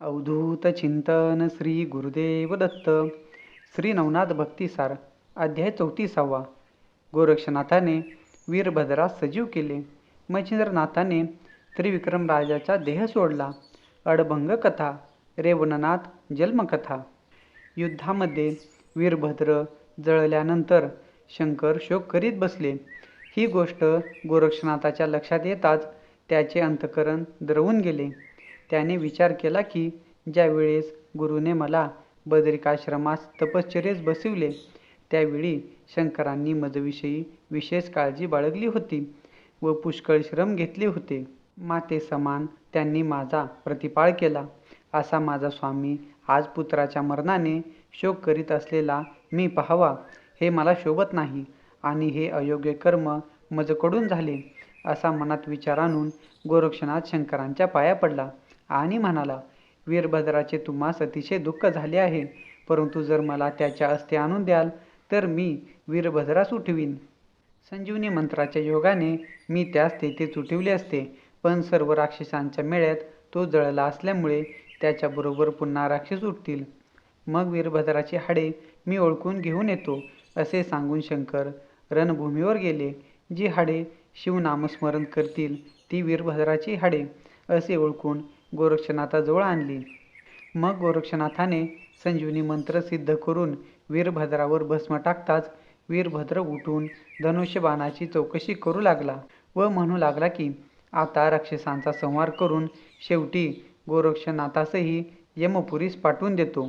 अवधूत चिंतन श्री गुरुदेव दत्त श्री नवनाथ भक्तिसार अध्याय चौतीसावा. गोरक्षनाथाने वीरभद्रास सजीव केले. मच्छिंद्रनाथाने त्रिविक्रम राजाचा देह सोडला. अडभंग कथा रेवणनाथ जन्मकथा. युद्धामध्ये वीरभद्र जळल्यानंतर शंकर शोक करीत बसले. ही गोष्ट गोरक्षनाथाच्या लक्षात येताच त्याचे अंतकरण द्रवून गेले. त्याने विचार केला की ज्या वेळेस गुरुने मला बदरिकाश्रमास तपश्चर्येस बसविले त्यावेळी शंकरांनी मजविषयी विशेष काळजी बाळगली होती व पुष्कळ श्रम घेतले होते. माते समान त्यांनी माझा प्रतिपाळ केला. असा माझा स्वामी आज पुत्राच्या मरणाने शोक करीत असलेला मी पाहावा हे मला शोभत नाही आणि हे अयोग्य कर्म मजकडून झाले असा मनात विचार आणून गोरक्षनाथ शंकरांच्या पाया पडला. आणि म्हणाला वीरभद्राचे तुम्हास अतिशय दुःख झाले आहे. परंतु जर मला त्याच्या अस्थे आणून द्याल तर मी वीरभद्रास उठवीन. संजीवनी मंत्राच्या योगाने मी त्यास तेथेच उठविले असते. पण सर्व राक्षसांच्या मेळ्यात तो जळला असल्यामुळे त्याच्याबरोबर पुन्हा राक्षस उठतील. मग वीरभद्राची हाडे मी ओळखून घेऊन येतो असे सांगून शंकर रणभूमीवर गेले. जी हाडे शिवनामस्मरण करतील ती वीरभद्राची हाडे असे ओळखून गोरक्षनाथाजवळ आणली. मग गोरक्षनाथाने संजीवनी मंत्र सिद्ध करून वीरभद्रावर भस्म टाकताच वीरभद्र उठून धनुष्यबाणाची चौकशी करू लागला व म्हणू लागला की आता राक्षसांचा संहार करून शेवटी गोरक्षनाथासही यमपुरीस पाठवून देतो.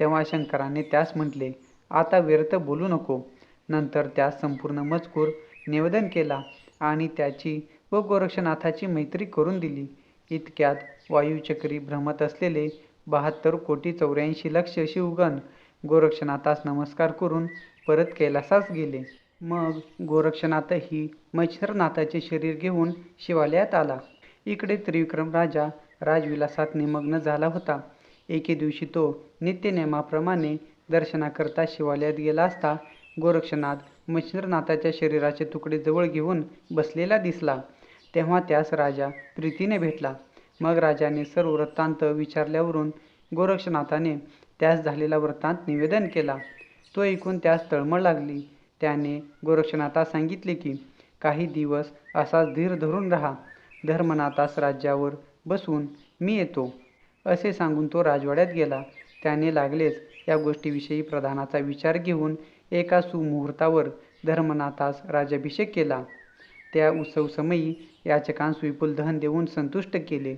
तेव्हा शंकराने त्यास म्हटले आता व्यर्थ बोलू नको. नंतर त्यास संपूर्ण मजकूर निवेदन केला आणि त्याची व गोरक्षनाथाची मैत्री करून दिली. इतक्यात वायुचक्री भ्रमत असलेले बहात्तर कोटी चौऱ्याऐंशी लक्ष शिवगण गोरक्षनाथास नमस्कार करून परत कैलासास गेले. मग गोरक्षनाथही मच्छरनाथाचे शरीर घेऊन शिवालयात आला. इकडे त्रिविक्रम राजा राजविलासात निमग्न झाला होता. एके दिवशी तो नित्यनेमाप्रमाणे दर्शनाकरता शिवालयात गेला असता गोरक्षनाथ मच्छिंद्रनाथाच्या शरीराचे तुकडे जवळ घेऊन बसलेला दिसला. तेव्हा त्यास राजा प्रीतीने भेटला. मग राजाने सर्व वृत्तांत विचारल्यावरून गोरक्षनाथाने त्यास झालेला वृत्तांत निवेदन केला. तो ऐकून त्यास तळमळ लागली. त्याने गोरक्षनाथास सांगितले की काही दिवस असाच धीर धरून राहा. धर्मनाथास राज्यावर बसून मी येतो. असे सांगून तो राजवाड्यात गेला. त्याने लागलेच या गोष्टीविषयी प्रधानाचा विचार घेऊन एका सुमुहूर्तावर धर्मनाथास राज्याभिषेक केला. त्या उत्सवसमयी याचकांस विपुल दहन देऊन संतुष्ट केले.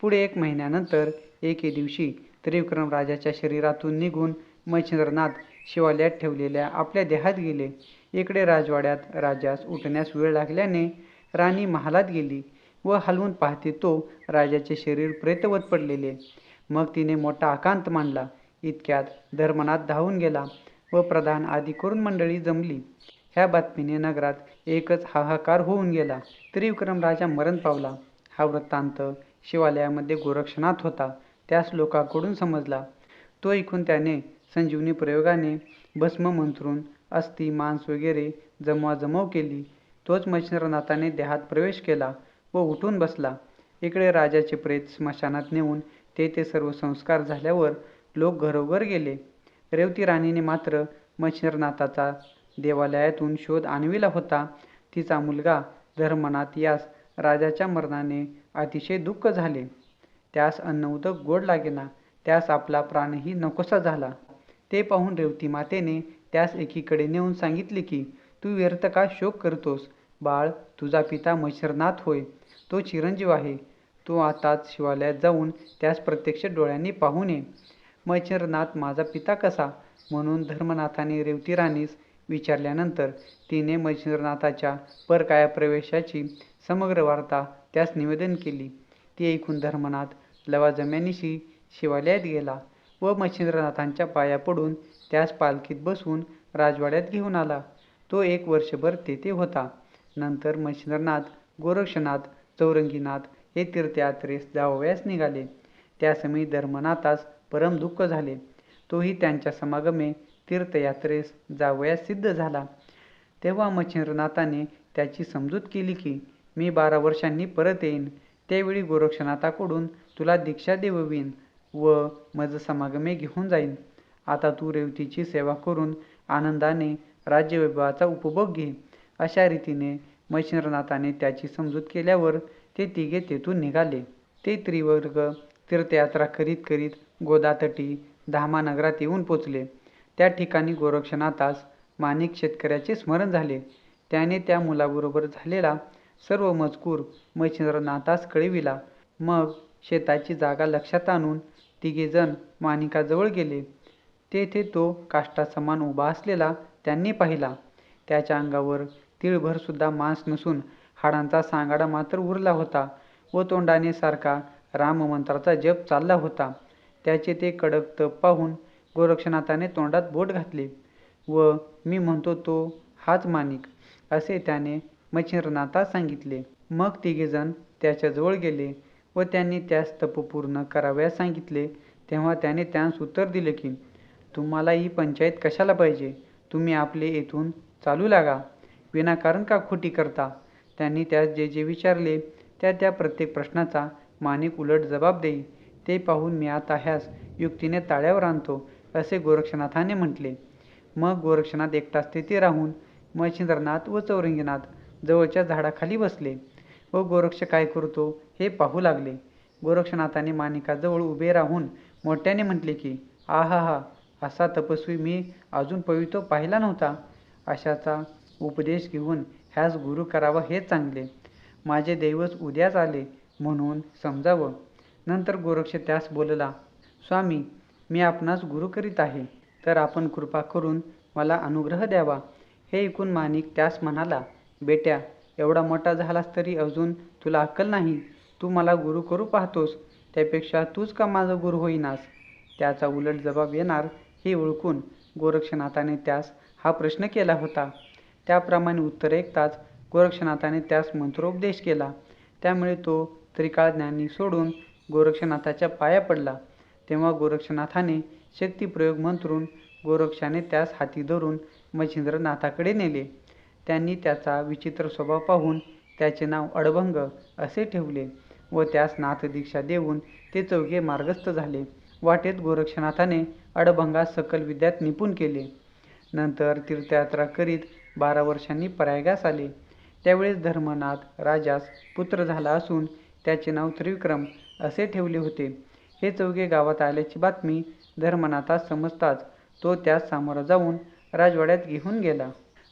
पुढे एक महिन्यानंतर एके दिवशी त्रिविक्रम राजाच्या शरीरातून निघून मच्छिंद्रनाथ शिवालयात ठेवलेल्या आपल्या देहात गेले. इकडे राजवाड्यात राजास उठण्यास वेळ लागल्याने राणी महालात गेली व हलवून पाहते तो राजाचे शरीर प्रेतवत पडलेले. मग तिने मोठा आकांत मांडला. इतक्यात धर्मनाथ धावून गेला व प्रधान आदी करून मंडळी जमली. ह्या बातमीने नगरात एकच हाहाकार होऊन गेला. त्रिविक्रम राजा मरण पावला. हा वृत्तांत शिवालयामध्ये गोरक्षनाथ होता. त्यास लोकांकडून समजला. तो ऐकून त्याने संजीवनी प्रयोगाने भस्म मंत्रून अस्थि मांस वगैरे जमवाजमव केली. तोच मच्छिंद्रनाथाने देहात प्रवेश केला व उठून बसला. इकडे राजाचे प्रेत स्मशानात नेऊन तेथे सर्व संस्कार झाल्यावर लोक घरोघर गेले. रेवती राणीने मात्र मच्छिंद्रनाथाचा देवालयातून शोध आणविला होता. तिचा मुलगा धर्मनाथ यास राजाच्या मरणाने अतिशय दुःख झाले. त्यास अन्न उदक गोड लागेना त्यास आपला प्राणही नकोसा झाला. ते पाहून रेवती मातेने त्यास एकीकडे नेऊन सांगितले की तू व्यर्थ का शोक करतोस? बाळ तुझा पिता मच्छरनाथ होय. तो चिरंजीव आहे. तू आताच शिवालयात जाऊन त्यास प्रत्यक्ष डोळ्यांनी पाहून ये मच्छरनाथ माझा पिता कसा? म्हणून धर्मनाथाने रेवती राणीस विचारल्यानंतर तिने मच्छिंद्रनाथाच्या परकाया प्रवेशाची समग्र वार्ता त्यास निवेदन केली. ती ऐकून धर्मनाथ लवाजम्यानिशी शिवालयात गेला व मच्छिंद्रनाथांच्या पाया पडून त्यास पालखीत बसवून राजवाड्यात घेऊन आला. तो एक वर्षभर तेथे होता. नंतर मच्छिंद्रनाथ गोरक्षनाथ चौरंगीनाथ हे तीर्थयात्रेस जावयास निघाले. त्यासमयी धर्मनाथास परम दुःख झाले. तोही त्यांच्या समागमे तीर्थयात्रेस जावयास सिद्ध झाला. तेव्हा मच्छिंद्रनाथाने त्याची समजूत केली की मी बारा वर्षांनी परत येईन. त्यावेळी गोरक्षनाथाकडून तुला दीक्षा देववीन व मज समागमे घेऊन जाईन. आता तू रेवतीची सेवा करून आनंदाने राज्यवैभवाचा उपभोग घे. अशा रीतीने मच्छिंद्रनाथाने त्याची समजूत केल्यावर ते तिघे तेथून निघाले. ते त्रिवर्ग तीर्थयात्रा करीत करीत गोदातटी धामानगरात येऊन पोचले. त्या ठिकाणी गोरक्षनाथास माणिक शेतकऱ्याचे स्मरण झाले. त्याने त्या मुलाबरोबर झालेला सर्व मजकूर मच्छिंद्रनाथास कळविला. मग शेताची जागा लक्षात आणून तिघेजण माणिकाजवळ गेले. तेथे तो काष्टासमान उभा असलेला त्यांनी पाहिला. त्याच्या अंगावर तिळभरसुद्धा मांस नसून हाडांचा सांगाडा मात्र उरला होता व तोंडाने सारखा राममंत्राचा जप चालला होता. त्याचे ते कडक तप पाहून गोरक्षनाथाने तोंडात बोट घातले. व मी म्हणतो तो हाच माणिक असे त्याने मच्छिंद्रनाथास सांगितले. मग तिघेजण त्याच्याजवळ गेले व त्यांनी त्यास तप पूर्ण करावयास सांगितले. तेव्हा त्याने त्यांस उत्तर दिले की तुम्हाला ही पंचायत कशाला पाहिजे? तुम्ही आपले येथून चालू लागा. विनाकारण का खोटी करता? त्यांनी त्यास जे जे विचारले त्या त्या प्रत्येक प्रश्नाचा माणिक उलट जबाब देई. ते पाहून मी आता ह्यास युक्तीने ताळ्यावर आणतो. असे गोरक्षनाथाने म्हटले. मग गोरक्षनाथ एकटाच तेथे राहून मच्छिंद्रनाथ व चौरंगीनाथ जवळच्या झाडाखाली बसले व गोरक्ष काय करतो हे पाहू लागले. गोरक्षनाथाने माणिकाजवळ उभे राहून मोठ्याने म्हटले की आहा हा असा तपस्वी मी अजून पवितो पाहिला नव्हता. अशाचा उपदेश घेऊन ह्यास गुरु करावा हेच चांगले माझे दैवच उद्याच आले म्हणून समजावं. नंतर गोरक्ष त्यास बोलला स्वामी मी आपणास गुरु करीत आहे. तर आपण कृपा करून मला अनुग्रह द्यावा. हे ऐकून माणिक त्यास म्हणाला बेट्या एवढा मोठा झालास तरी अजून तुला अक्कल नाही. तू मला गुरु करू पाहतोस. त्यापेक्षा तूच का माझा गुरु होईनास? त्याचा उलट जबाब येणार हे ओळखून गोरक्षनाथाने त्यास हा प्रश्न केला होता. त्याप्रमाणे उत्तर ऐकताच गोरक्षनाथाने त्यास मंत्रोपदेश केला. त्यामुळे तो त्रिकाळ ज्ञानी सोडून गोरक्षनाथाच्या पाया पडला. तेव्हा गोरक्षनाथाने शक्तिप्रयोग मंत्रून गोरक्षाने त्यास हाती धरून मच्छिंद्रनाथाकडे नेले. त्यांनी त्याचा विचित्र स्वभाव पाहून त्याचे नाव अडभंग असे ठेवले व त्यास नाथदीक्षा देऊन ते चौघे मार्गस्थ झाले. वाटेत गोरक्षनाथाने अडभंगास सकल विद्यात निपुण केले. नंतर तीर्थयात्रा करीत बारा वर्षांनी परायगास आले. त्यावेळेस धर्मनाथ राजास पुत्र झाला असून त्याचे नाव त्रिविक्रम असे ठेवले होते. हे चौघे गावात आल्याची बातमी धर्मनाथास समजताच तो त्यास सामोरा जाऊन राजवाड्यात घेऊन गेला.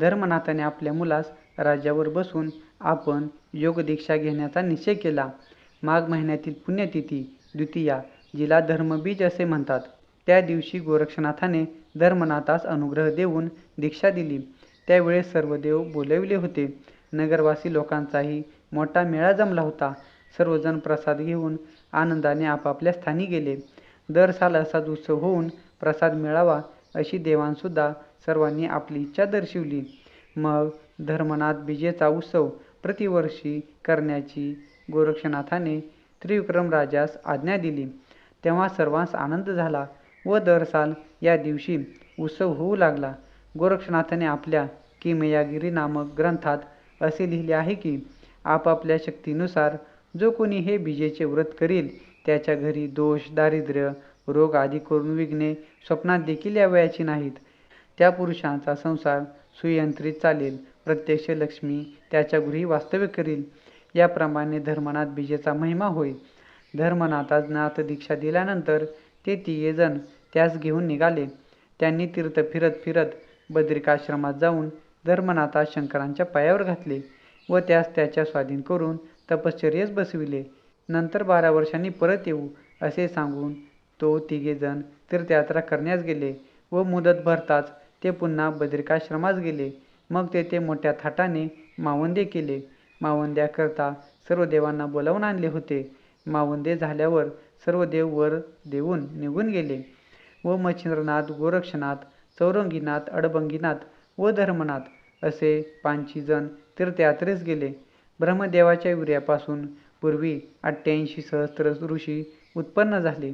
धर्मनाथाने आपल्या मुलास राज्यावर बसून आपण योगदीक्षा घेण्याचा निश्चय केला. माघ महिन्यातील पुण्यतिथी द्वितीया जिला धर्मबीज असे म्हणतात. त्या दिवशी गोरक्षनाथाने धर्मनाथास अनुग्रह देऊन दीक्षा दिली. त्यावेळेस सर्व देव बोलविले होते. नगरवासी लोकांचाही मोठा मेळा जमला होता. सर्वजण प्रसाद घेऊन आनंदाने आपापल्या स्थानी गेले. दर साल असाच उत्सव होऊन प्रसाद मिळावा अशी देवांसुद्धा सर्वांनी आपली इच्छा दर्शवली. मग धर्मनाथ बीजेचा उत्सव प्रतिवर्षी करण्याची गोरक्षनाथाने त्रिविक्रम राजास आज्ञा दिली. तेव्हा सर्वांस आनंद झाला व दर साल या दिवशी उत्सव होऊ लागला. गोरक्षनाथाने आपल्या किमयागिरी नामक ग्रंथात असे लिहिले आहे की आपापल्या शक्तीनुसार जो कोणी हे बीजेचे व्रत करील त्याच्या घरी दोष दारिद्र्य रोग आदी करून विघ्ने स्वप्नात देखील यावयाची नाहीत. त्या पुरुषांचा संसार सुयंत्रित चालेल. प्रत्यक्ष लक्ष्मी त्याच्या गृही वास्तव्य करील. याप्रमाणे धर्मनाथ बीजेचा महिमा होईल धर्मनाथास नाथ दीक्षा दिल्यानंतर ते तिघेजण त्यास घेऊन निघाले. त्यांनी तीर्थ फिरत फिरत बद्रिकाश्रमात जाऊन धर्मनाथास शंकरांच्या पायावर घातले व त्यास त्याच्या स्वाधीन करून तपश्चर्येस बसविले. नंतर बारा वर्षांनी परत येऊ असे सांगून तो तिघेजण तीर्थयात्रा करण्यास गेले व मुदत भरताच ते पुन्हा बद्रिकाश्रमास गेले. मग तेथे मोठ्या थाटाने मावंदे केले. मावंद्याकरता सर्व देवांना बोलावून आणले होते. मावंदे झाल्यावर सर्व देव वर देऊन निघून गेले व मच्छिंद्रनाथ गोरक्षनाथ चौरंगीनाथ अडबंगीनाथ व धर्मनाथ असे पाचही जण तीर्थयात्रेस गेले. ब्रह्मदेवाच्या वीर्यापासून पूर्वी अठ्ठ्याऐंशी सहस्त्र ऋषी उत्पन्न झाले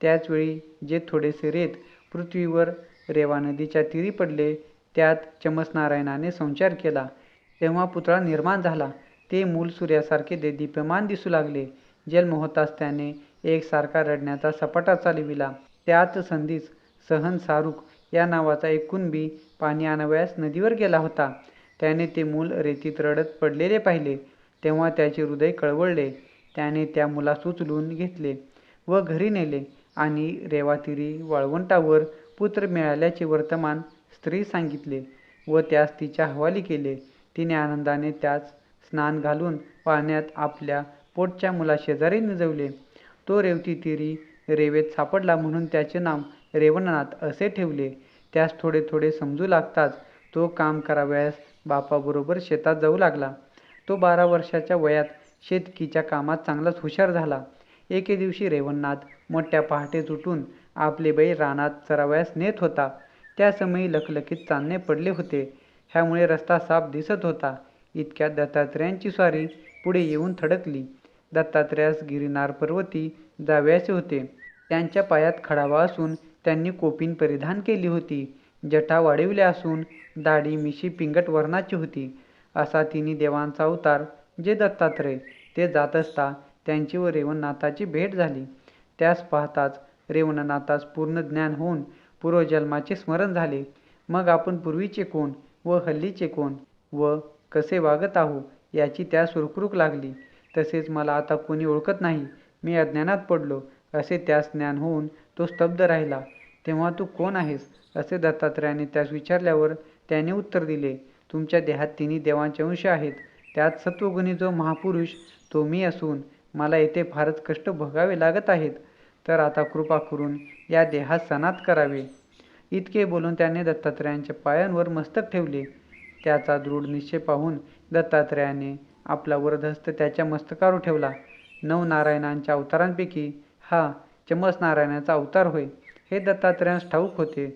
त्याचवेळी जे थोडेसे रेत पृथ्वीवर रेवा नदीच्या तीरी पडले त्यात चमसनारायणाने संचार केला तेव्हा पुतळा निर्माण झाला ते मूल सूर्यासारखे दीप्यमान दिसू लागले जन्म होताच त्याने एकसारखा रडण्याचा सपाटा चालविला. त्याच संधीस सहन सारूक या नावाचा एक कुणबी पाणी आणावयास नदीवर गेला होता. त्याने ते मूल रेतीत रडत पडलेले पाहिले, तेव्हा त्याचे हृदय कळवळले. त्याने त्या मुलास उचलून घेतले व घरी नेले आणि रेवातिरी वाळवंटावर पुत्र मिळाल्याचे वर्तमान स्त्री सांगितले व त्यास तिच्या हवाली केले. तिने आनंदाने त्यास स्नान घालून पाण्यात आपल्या पोटच्या मुलाशेजारी निजवले. तो रेवतीतिरी रेवेत सापडला म्हणून त्याचे नाव रेवणनाथ असे ठेवले. त्यास थोडे थोडे समजू लागताच तो काम करावयास बापाबरोबर शेतात जाऊ लागला. तो बारा वर्षाच्या वयात शेतकीच्या कामात चांगलाच हुशार झाला. एके दिवशी रेवणनाथ मोठ्या पहाटे उठून आपले बैल रानात चरावयास नेत होता. त्या समयी लखलखीत चांदणे पडले होते. ह्यामुळे रस्ता साफ दिसत होता. इतक्यात दत्तात्रेयांची स्वारी पुढे येऊन थडकली. दत्तात्रेयास गिरिनार पर्वती जावयाचे होते. त्यांच्या पायात खडावा असून त्यांनी कोपीन परिधान केली होती. जटा वाढविल्या असून दाढी मिशी पिंगट वर्णाची होती. असा तिन्ही देवांचा अवतार जे दत्तात्रय ते जात असता त्यांची व रेवणनाथाची भेट झाली. त्यास पाहताच रेवणनाथास पूर्ण ज्ञान होऊन पूर्वजन्माचे स्मरण झाले. मग आपण पूर्वीचे कोण व हल्लीचे कोण व कसे वागत आहो याची त्यास रुकरुक लागली. तसेच मला आता कोणी ओळखत नाही, मी अज्ञानात पडलो असे त्यास ज्ञान होऊन तो स्तब्ध राहिला. तेव्हा तू कोण आहेस असे दत्तात्रयाने त्यास विचारल्यावर त्याने उत्तर दिले, तुमच्या देहात तिन्ही देवांचे अंश आहेत. त्यात सत्वगुणी जो महापुरुष तो मी असून मला येथे फारच कष्ट भोगावे लागत आहेत. तर आता कृपा करून या देहात सनात करावे. इतके बोलून त्याने दत्तात्रयांच्या पायांवर मस्तक ठेवले. त्याचा दृढ निश्चय पाहून दत्तात्रयाने आपला वरदहस्त त्याच्या मस्तकावर ठेवला. नवनारायणांच्या अवतारांपैकी हा चमत्नारायणाचा अवतार होय, हे दत्तात्रयास ठाऊक होते.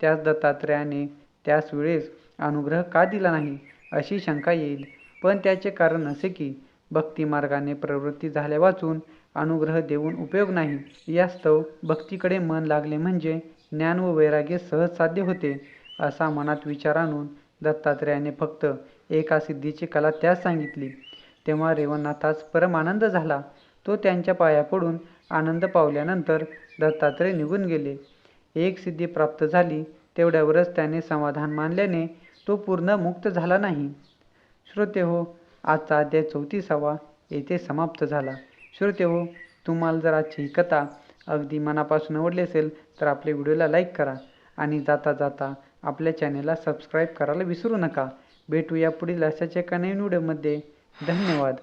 त्यास दत्तात्रयाने त्यास वेळेस अनुग्रह का दिला नाही, अशी शंका येईल. पण त्याचे कारण असे की, भक्तिमार्गाने प्रवृत्ती झाल्या वाचून अनुग्रह देऊन उपयोग नाही. यास्तव भक्तीकडे मन लागले म्हणजे ज्ञान व वैराग्य सहज साध्य होते. असा मनात विचार आणून दत्तात्रयाने फक्त एका सिद्धीची कला त्यास सांगितली. तेव्हा रेवणनाथास परम आनंद झाला. तो त्यांच्या पाया पडून आनंद पावल्यानंतर दत्तात्रेय निघून गेले. एक सिद्धी प्राप्त झाली तेवढ्यावरच त्याने समाधान मानल्याने तो पूर्ण मुक्त झाला नाही. श्रोतेहो, आजचा अध्याय चौतीसावा येथे समाप्त झाला. श्रोतेहो, तुम्हाला जर आजची ही कथा अगदी मनापासून आवडली असेल तर आपल्या व्हिडिओला लाईक करा आणि जाता जाता आपल्या चॅनेलला सबस्क्राईब करायला विसरू नका. भेटूया पुढील अशाच एका नवीन व्हिडिओमध्ये. धन्यवाद.